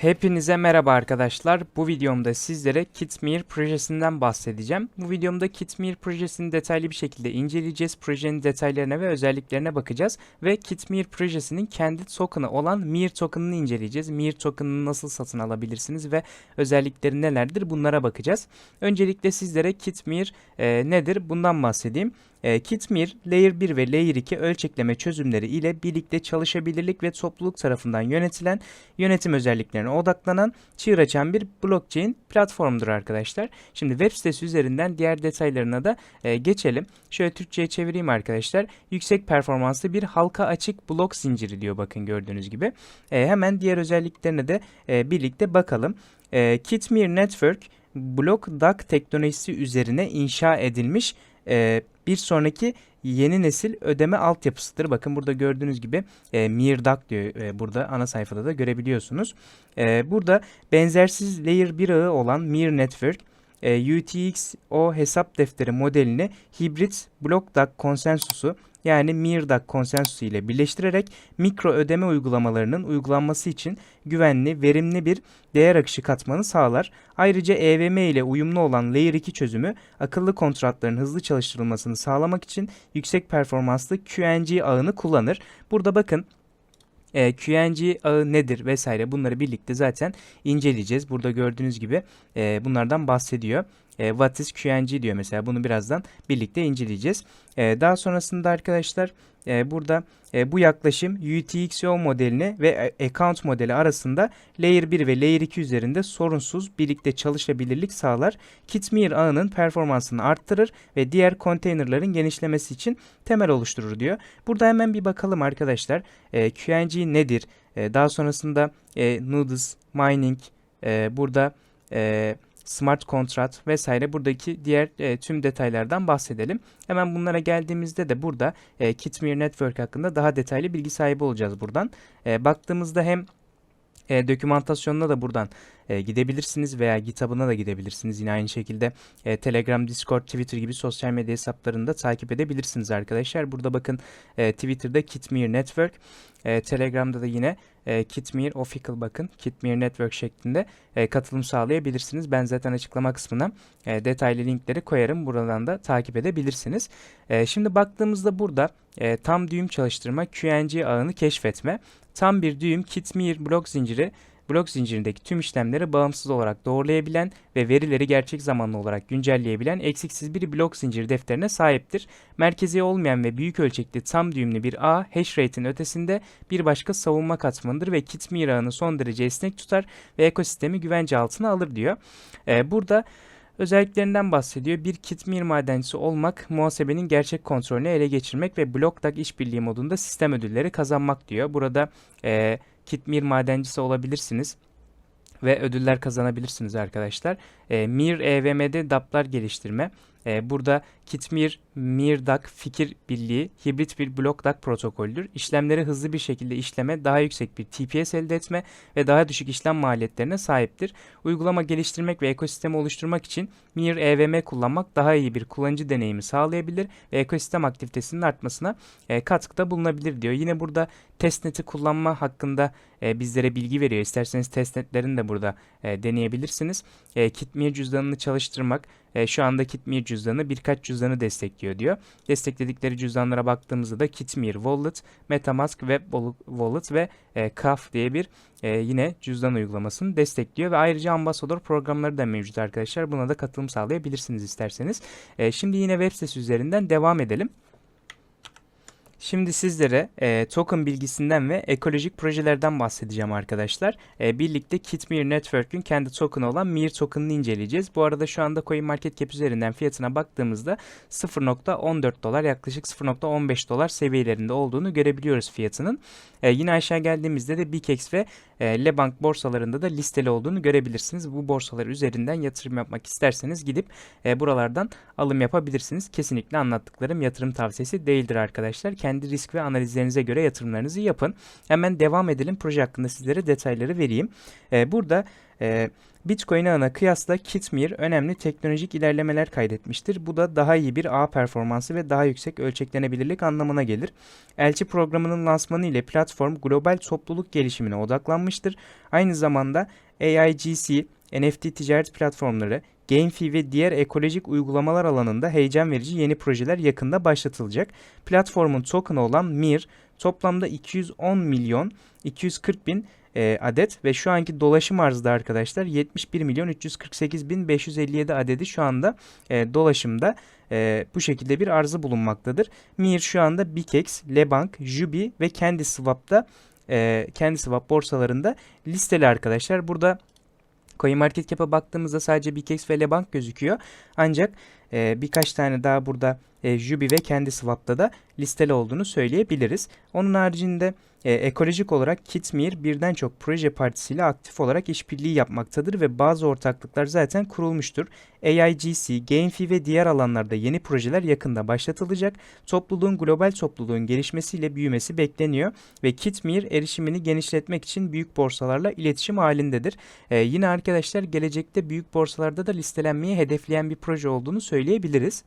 Hepinize merhaba arkadaşlar. Bu videomda sizlere Kitmir projesinden bahsedeceğim. Bu videomda Kitmir projesini detaylı bir şekilde inceleyeceğiz. Projenin detaylarına ve özelliklerine bakacağız. Ve Kitmir projesinin kendi token'ı olan Mir token'ını inceleyeceğiz. Mir token'ını nasıl satın alabilirsiniz ve özellikleri nelerdir bunlara bakacağız. Öncelikle sizlere Kitmir e, nedir bundan bahsedeyim. E, Kitmir, Layer 1 ve Layer 2 ölçekleme çözümleri ile birlikte çalışabilirlik ve topluluk tarafından yönetilen yönetim özelliklerine odaklanan çığır açan bir blockchain platformdur arkadaşlar. Şimdi web sitesi üzerinden diğer detaylarına da e, geçelim. Şöyle Türkçe'ye çevireyim arkadaşlar. Yüksek performanslı bir halka açık blok zinciri diyor bakın gördüğünüz gibi. E, hemen diğer özelliklerine de e, birlikte bakalım. E, Kitmir Network blok DAG teknolojisi üzerine inşa edilmiş e, bir sonraki yeni nesil ödeme altyapısıdır. Bakın burada gördüğünüz gibi e, MirDAG diyor e, burada ana sayfada da görebiliyorsunuz. E, burada benzersiz Layer 1 ağı olan Mir Network e, UTXO hesap defteri modelini hibrit blok DAG konsensusu yani MIRDAG konsensusu ile birleştirerek mikro ödeme uygulamalarının uygulanması için güvenli, verimli bir değer akışı katmanı sağlar. Ayrıca EVM ile uyumlu olan Layer 2 çözümü akıllı kontratların hızlı çalıştırılmasını sağlamak için yüksek performanslı QNG ağını kullanır. Burada bakın e, QNG ağı nedir vesaire bunları birlikte zaten inceleyeceğiz. Burada gördüğünüz gibi e, bunlardan bahsediyor. E, what is QNG diyor mesela bunu birazdan birlikte inceleyeceğiz. E, daha sonrasında arkadaşlar e, burada e, bu yaklaşım UTXO modelini ve e, account modeli arasında Layer 1 ve Layer 2 üzerinde sorunsuz birlikte çalışabilirlik sağlar. Kitmir ağının performansını arttırır ve diğer konteynerların genişlemesi için temel oluşturur diyor. Burada hemen bir bakalım arkadaşlar. E, QNG nedir? E, daha sonrasında e, Nudes, Mining, e, burada e, smart kontrat vesaire buradaki diğer e, tüm detaylardan bahsedelim. Hemen bunlara geldiğimizde de burada e, Kitmir Network hakkında daha detaylı bilgi sahibi olacağız buradan. E, baktığımızda hem e, dokümantasyonuna da buradan e, gidebilirsiniz veya GitHub'ına da gidebilirsiniz. Yine aynı şekilde e, Telegram, Discord, Twitter gibi sosyal medya hesaplarını da takip edebilirsiniz arkadaşlar. Burada bakın e, Twitter'da Kitmir Network, e, Telegram'da da yine e, Kitmir Official bakın Kitmir Network şeklinde e, katılım sağlayabilirsiniz. Ben zaten açıklama kısmına e, detaylı linkleri koyarım. Buradan da takip edebilirsiniz. E, şimdi baktığımızda burada e, tam düğüm çalıştırma, QNG ağını keşfetme, tam bir düğüm Kitmir blok zinciri blok zincirindeki tüm işlemleri bağımsız olarak doğrulayabilen ve verileri gerçek zamanlı olarak güncelleyebilen eksiksiz bir blok zinciri defterine sahiptir. Merkezi olmayan ve büyük ölçekli tam düğümlü bir ağ, hash rate'in ötesinde bir başka savunma katmanıdır ve Kitmir ağını son derece esnek tutar ve ekosistemi güvence altına alır diyor. Ee, burada özelliklerinden bahsediyor. Bir Kitmir madencisi olmak, muhasebenin gerçek kontrolünü ele geçirmek ve BlockDAG işbirliği modunda sistem ödülleri kazanmak diyor. Burada e, Kitmir madencisi olabilirsiniz ve ödüller kazanabilirsiniz arkadaşlar. E, Mir EVM'de DAP'lar geliştirme. E, burada Kitmir, MirDAG fikir birliği hibrit bir blok DAG protokoldür. İşlemleri hızlı bir şekilde işleme, daha yüksek bir TPS elde etme ve daha düşük işlem maliyetlerine sahiptir. Uygulama geliştirmek ve ekosistemi oluşturmak için Mir EVM kullanmak daha iyi bir kullanıcı deneyimi sağlayabilir ve ekosistem aktivitesinin artmasına e, katkıda bulunabilir diyor. Yine burada testnet'i kullanma hakkında e, bizlere bilgi veriyor. İsterseniz testnetlerini de burada e, deneyebilirsiniz. E, Kitmir cüzdanını çalıştırmak, e, şu anda Kitmir cüzdanı birkaç cüzdanı destekliyor diyor. Destekledikleri cüzdanlara baktığımızda da Kitmir Wallet, Metamask Web Wallet ve e, Kaf diye bir e, yine cüzdan uygulamasını destekliyor ve ayrıca Ambassador programları da mevcut arkadaşlar. Buna da katılım sağlayabilirsiniz isterseniz. E, şimdi yine web sitesi üzerinden devam edelim. Şimdi sizlere e, token bilgisinden ve ekolojik projelerden bahsedeceğim arkadaşlar. E, birlikte Kitmir Network'ün kendi token'ı olan Mir token'ını inceleyeceğiz. Bu arada şu anda CoinMarketCap üzerinden fiyatına baktığımızda 0.14 dolar yaklaşık 0.15 dolar seviyelerinde olduğunu görebiliyoruz fiyatının. E, yine aşağı geldiğimizde de BKX ve e, Lebank borsalarında da listeli olduğunu görebilirsiniz. Bu borsalar üzerinden yatırım yapmak isterseniz gidip e, buralardan alım yapabilirsiniz. Kesinlikle anlattıklarım yatırım tavsiyesi değildir arkadaşlar. Kendi risk ve analizlerinize göre yatırımlarınızı yapın. Hemen devam edelim. Proje hakkında sizlere detayları vereyim. E, burada E, Bitcoin ağına kıyasla Kitmir önemli teknolojik ilerlemeler kaydetmiştir. Bu da daha iyi bir ağ performansı ve daha yüksek ölçeklenebilirlik anlamına gelir. Elçi programının lansmanı ile platform global topluluk gelişimine odaklanmıştır. Aynı zamanda AIGC, NFT ticaret platformları, GameFi ve diğer ekolojik uygulamalar alanında heyecan verici yeni projeler yakında başlatılacak. Platformun token'ı olan MIR toplamda 210 milyon 240 bin e, adet ve şu anki dolaşım arzı da arkadaşlar 71 milyon 348 bin 557 adedi şu anda e, dolaşımda e, bu şekilde bir arzı bulunmaktadır. Mir şu anda Bikex, Lebank, Jubi ve kendi Swap'ta e, kendi Swap borsalarında listeli arkadaşlar. Burada CoinMarketCap'a baktığımızda sadece Bikex ve Lebank gözüküyor. Ancak e, birkaç tane daha burada e, Jubi ve kendi Swap'ta da listeli olduğunu söyleyebiliriz. Onun haricinde e, ekolojik olarak Kitmir birden çok proje partisiyle aktif olarak işbirliği yapmaktadır ve bazı ortaklıklar zaten kurulmuştur. AIGC, GameFi ve diğer alanlarda yeni projeler yakında başlatılacak. Topluluğun global topluluğun gelişmesiyle büyümesi bekleniyor ve Kitmir erişimini genişletmek için büyük borsalarla iletişim halindedir. E, yine arkadaşlar gelecekte büyük borsalarda da listelenmeyi hedefleyen bir proje olduğunu söyleyebiliriz.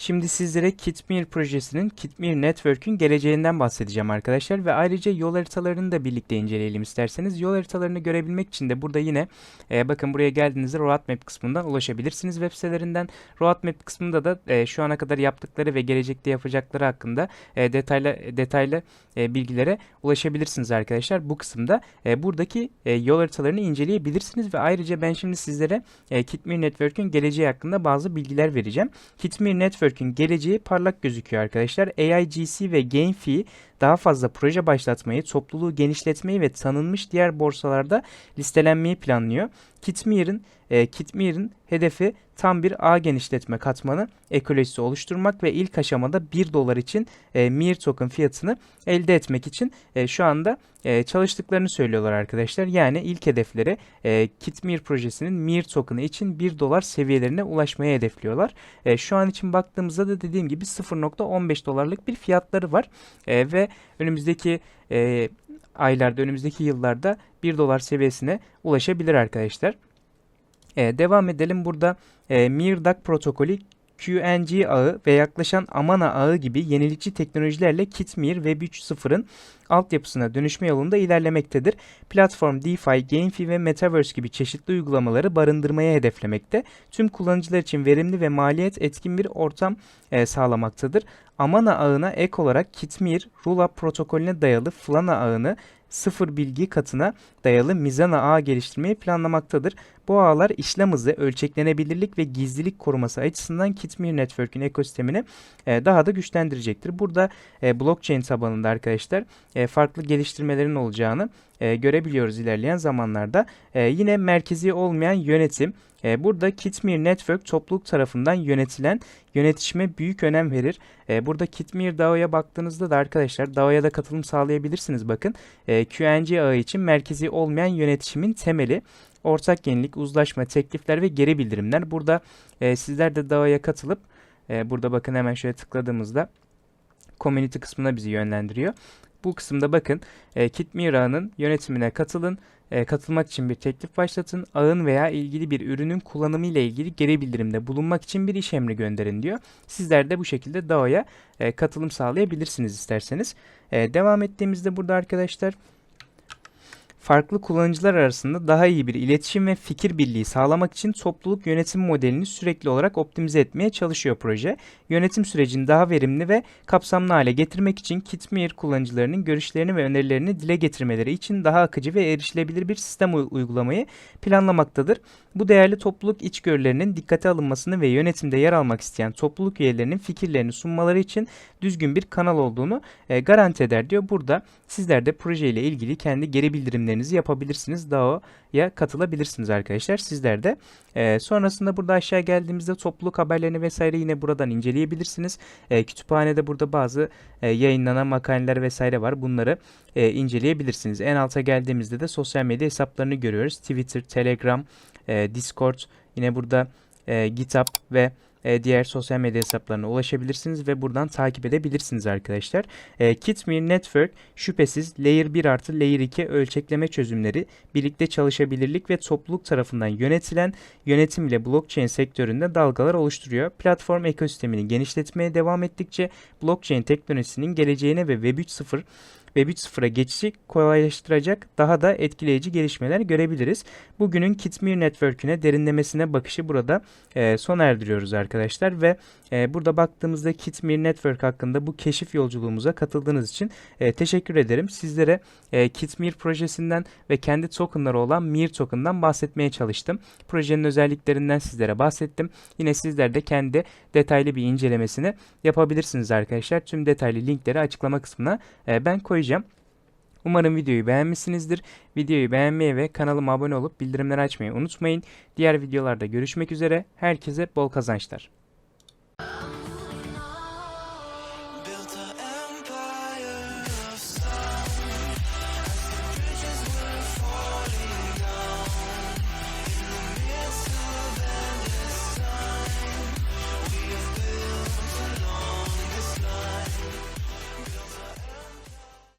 Şimdi sizlere Kitmir projesinin Kitmir Network'ün geleceğinden bahsedeceğim arkadaşlar ve ayrıca yol haritalarını da birlikte inceleyelim isterseniz. Yol haritalarını görebilmek için de burada yine e, bakın buraya geldiğinizde Roadmap kısmından ulaşabilirsiniz web sitelerinden. Roadmap kısmında da e, şu ana kadar yaptıkları ve gelecekte yapacakları hakkında e, detaylı detaylı e, bilgilere ulaşabilirsiniz arkadaşlar. Bu kısımda e, buradaki e, yol haritalarını inceleyebilirsiniz ve ayrıca ben şimdi sizlere e, Kitmir Network'ün geleceği hakkında bazı bilgiler vereceğim. Kitmir Network Network'ün geleceği parlak gözüküyor arkadaşlar. AIGC ve GameFi daha fazla proje başlatmayı, topluluğu genişletmeyi ve tanınmış diğer borsalarda listelenmeyi planlıyor. Kitmir'in e, Kitmir'in hedefi tam bir ağ genişletme katmanı ekolojisi oluşturmak ve ilk aşamada 1 dolar için e, Mir token fiyatını elde etmek için e, şu anda e, çalıştıklarını söylüyorlar arkadaşlar. Yani ilk hedefleri e, Kitmir projesinin Mir token'ı için 1 dolar seviyelerine ulaşmaya hedefliyorlar. E, şu an için baktığımızda da dediğim gibi 0.15 dolarlık bir fiyatları var e, ve önümüzdeki e, aylarda, önümüzdeki yıllarda 1 dolar seviyesine ulaşabilir arkadaşlar. E, devam edelim burada e, MIRDAC protokolü QNG ağı ve yaklaşan Amana ağı gibi yenilikçi teknolojilerle Kitmir Web 3.0'ın altyapısına dönüşme yolunda ilerlemektedir. Platform DeFi, GameFi ve Metaverse gibi çeşitli uygulamaları barındırmaya hedeflemekte. Tüm kullanıcılar için verimli ve maliyet etkin bir ortam e, sağlamaktadır. Amana ağına ek olarak Kitmir, Rollup protokolüne dayalı Flana ağını sıfır bilgi katına dayalı Mizana ağ geliştirmeyi planlamaktadır. Bu ağlar işlem hızı, ölçeklenebilirlik ve gizlilik koruması açısından Kitmir Network'ün ekosistemini e, daha da güçlendirecektir. Burada e, blockchain tabanında arkadaşlar e, farklı geliştirmelerin olacağını görebiliyoruz ilerleyen zamanlarda. Yine merkezi olmayan yönetim. E, burada Kitmir Network topluluk tarafından yönetilen yönetişime büyük önem verir. E, burada Kitmir DAO'ya baktığınızda da arkadaşlar DAO'ya da katılım sağlayabilirsiniz bakın. E, QNG ağı için merkezi olmayan yönetişimin temeli ortak yenilik, uzlaşma, teklifler ve geri bildirimler. Burada e, sizler de DAO'ya katılıp e, burada bakın hemen şöyle tıkladığımızda community kısmına bizi yönlendiriyor. Bu kısımda bakın e, Kitmir ağının yönetimine katılın. E, katılmak için bir teklif başlatın. Ağın veya ilgili bir ürünün kullanımı ile ilgili geri bildirimde bulunmak için bir iş emri gönderin diyor. Sizler de bu şekilde DAO'ya e, katılım sağlayabilirsiniz isterseniz. E, devam ettiğimizde burada arkadaşlar farklı kullanıcılar arasında daha iyi bir iletişim ve fikir birliği sağlamak için topluluk yönetim modelini sürekli olarak optimize etmeye çalışıyor proje. Yönetim sürecini daha verimli ve kapsamlı hale getirmek için Kitmir kullanıcılarının görüşlerini ve önerilerini dile getirmeleri için daha akıcı ve erişilebilir bir sistem uygulamayı planlamaktadır. Bu değerli topluluk içgörülerinin dikkate alınmasını ve yönetimde yer almak isteyen topluluk üyelerinin fikirlerini sunmaları için düzgün bir kanal olduğunu e, garanti eder diyor. Burada sizler de projeyle ilgili kendi geri bildirimlerinizi yapabilirsiniz. DAO'ya katılabilirsiniz arkadaşlar. Sizler de. E, sonrasında burada aşağı geldiğimizde topluluk haberlerini vesaire yine buradan inceleyebilirsiniz. E, kütüphanede burada bazı e, yayınlanan makaleler vesaire var. Bunları e, inceleyebilirsiniz. En alta geldiğimizde de sosyal medya hesaplarını görüyoruz. Twitter, Telegram, e, Discord, yine burada e, GitHub ve e, diğer sosyal medya hesaplarına ulaşabilirsiniz ve buradan takip edebilirsiniz arkadaşlar. E, Kitmir Network şüphesiz Layer 1 artı Layer 2 ölçekleme çözümleri birlikte çalışabilirlik ve topluluk tarafından yönetilen yönetim ile blockchain sektöründe dalgalar oluşturuyor. Platform ekosistemini genişletmeye devam ettikçe blockchain teknolojisinin geleceğine ve Web 3.0 Web 3.0'a geçişi kolaylaştıracak daha da etkileyici gelişmeler görebiliriz. Bugünün Kitmir Network'üne derinlemesine bakışı burada e, sona erdiriyoruz arkadaşlar ve e, burada baktığımızda Kitmir Network hakkında bu keşif yolculuğumuza katıldığınız için e, teşekkür ederim. Sizlere e, Kitmir projesinden ve kendi tokenları olan Mir token'dan bahsetmeye çalıştım. Projenin özelliklerinden sizlere bahsettim. Yine sizler de kendi detaylı bir incelemesini yapabilirsiniz arkadaşlar. Tüm detaylı linkleri açıklama kısmına e, ben koyacağım. Umarım videoyu beğenmişsinizdir. Videoyu beğenmeyi ve kanalıma abone olup bildirimleri açmayı unutmayın. Diğer videolarda görüşmek üzere. Herkese bol kazançlar.